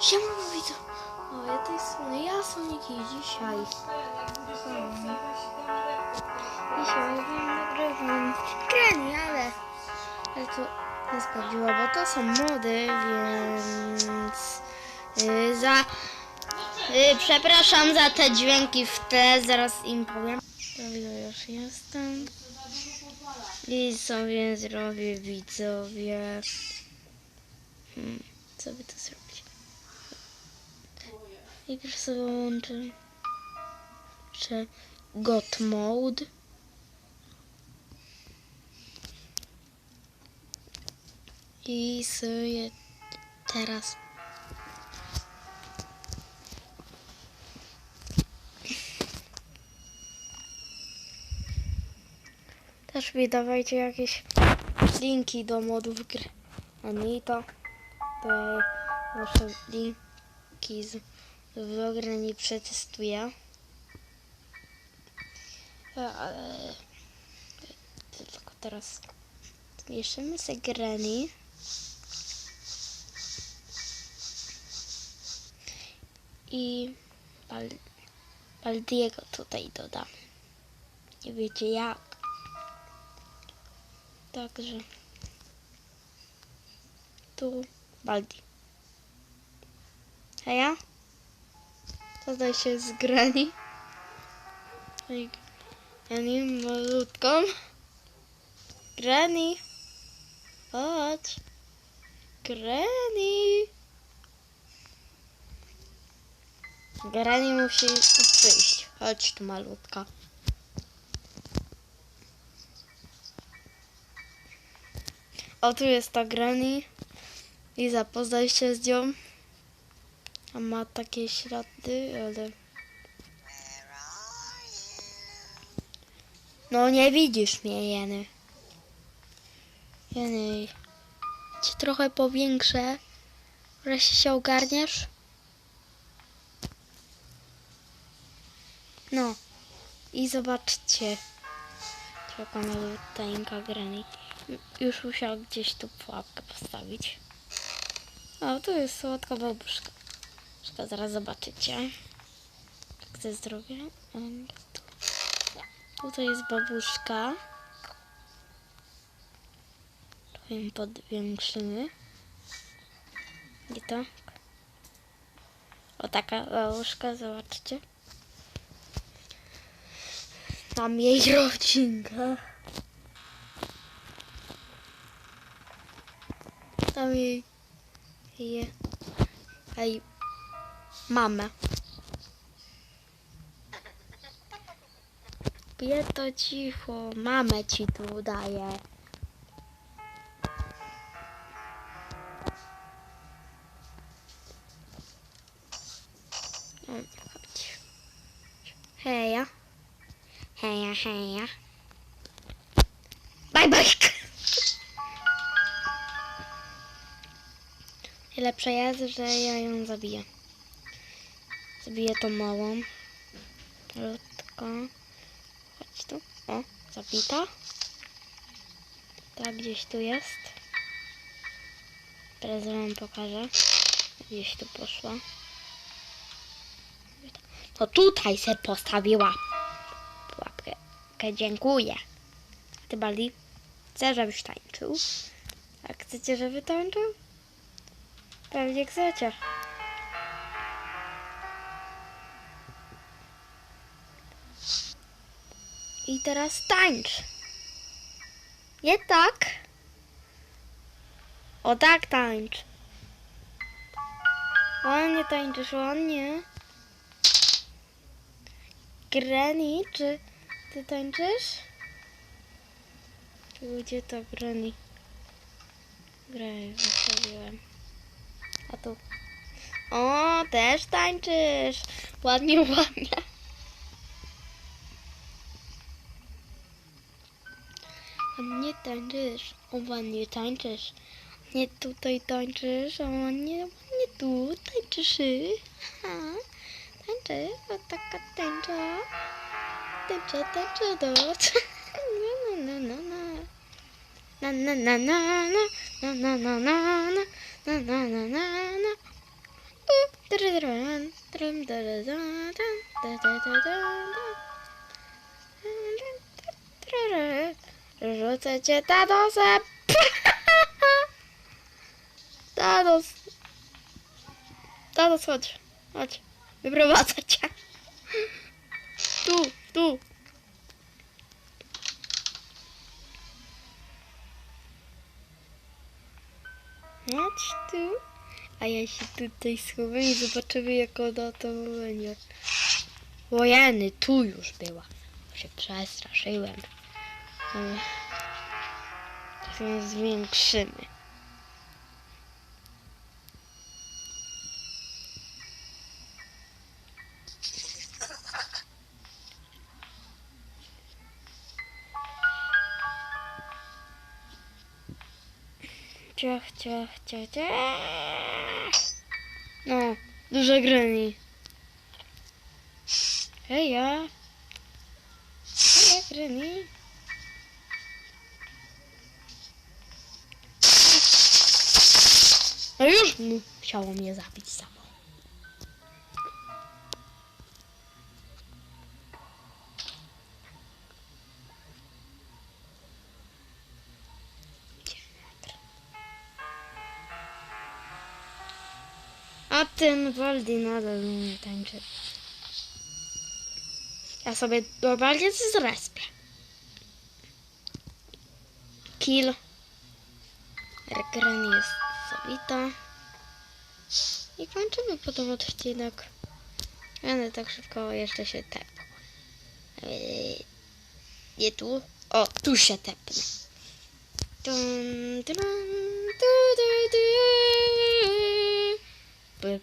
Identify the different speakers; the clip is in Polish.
Speaker 1: Siema, widzę. O, ja tej strony, ja Sonik i dzisiaj. um, Dzisiaj wam nagrywam granie, ale... Ale to nie sprawdziła, bo to są mody, więc... Yy, za... Yy, przepraszam za te dźwięki w tle, zaraz im powiem. Prawie już jestem. I sobie zrobię widzowie. Hmm, co by to zrobić? Najpierw sobie łączę. Czy God Mode. I sobie teraz Też mi dawajcie jakieś linki do modów gry. A nie to, ja wasze linki z grę nie przetestuję. E, Ale tylko teraz zmniejszymy sobie grani. I Bal Baldiego tutaj dodam. Nie wiecie jak. Także tu Baldi. A ja? Zadaj się z Granny. Granny malutką. Granny. Chodź. Granny. Granny musi przyjść. Chodź tu malutka. O, tu jest ta Granny. I zapoznaj się z nią. A ma takie ślady, ale... No nie widzisz mnie, Jeny. Jeny. Ci trochę powiększę. Wreszcie się ogarniesz? No. I zobaczcie. Taka maluteńka Granny. Już musiał gdzieś tu pułapkę postawić. O, tu jest słodka babuszka. Szkoda, zaraz zobaczycie. Jak. Um, tu. Tutaj jest babuszka. Tu ją podwiększymy. I to. O, taka babuszka, zobaczcie. Tam jej rodzinka. Tam jej, jej, jej mamę. Bie to cicho, mamę ci tu daję. Heja. Heja, heja. Bye, bye. Tyle przejazd, że ja ją zabiję. Zabiję tą małą. Malutką. Chodź tu. O, zabita. Tak, gdzieś tu jest. Teraz wam pokażę. Gdzieś tu poszła. To tutaj se postawiła pułapkę. Dziękuję. Ty, Baldi? Chcę, żebyś tańczył. A chcecie, żeby tańczył? Pewnie chcecie. I teraz tańcz. Nie tak. O tak tańcz. Ładnie tańczysz, ładnie. Granny, czy ty tańczysz? Gdzie to Granny? Graj, wystawiłem. A tu. O, też tańczysz. Ładnie, ładnie. on nie tańczysz, on nie tańczysz, nie tutaj tańczysz, on nie, nie tu tańczysz, ha, tańczy, o taka tańcza, tańcza, tańcza, do, no, no, no, no, na na na na na na na na na na na na na na na Rzucę cię Thanosem. Thanos. Thanos, chodź. Chodź. Wyprowadzę cię. Tu, tu. Chodź tu. A ja się tutaj schowam i zobaczymy jak ona to będzie. Łojeny, tu już była. Się przestraszyłem. Ale zwiększymy. Ciach, ciach, ciach, ciach. No, duże granny. Hej, ja. Hej, granny. Mu mnie zabić samo. A ten Waldi nadal nie tańczy. Ja sobie normalnie zrespię. Kill. Regren jest zabita. I kończymy potem odcinek. Będę tak szybko jeszcze się tepł. Eee, Nie tu. O, tu się tepnę. Dun, dun, du, du, du. By,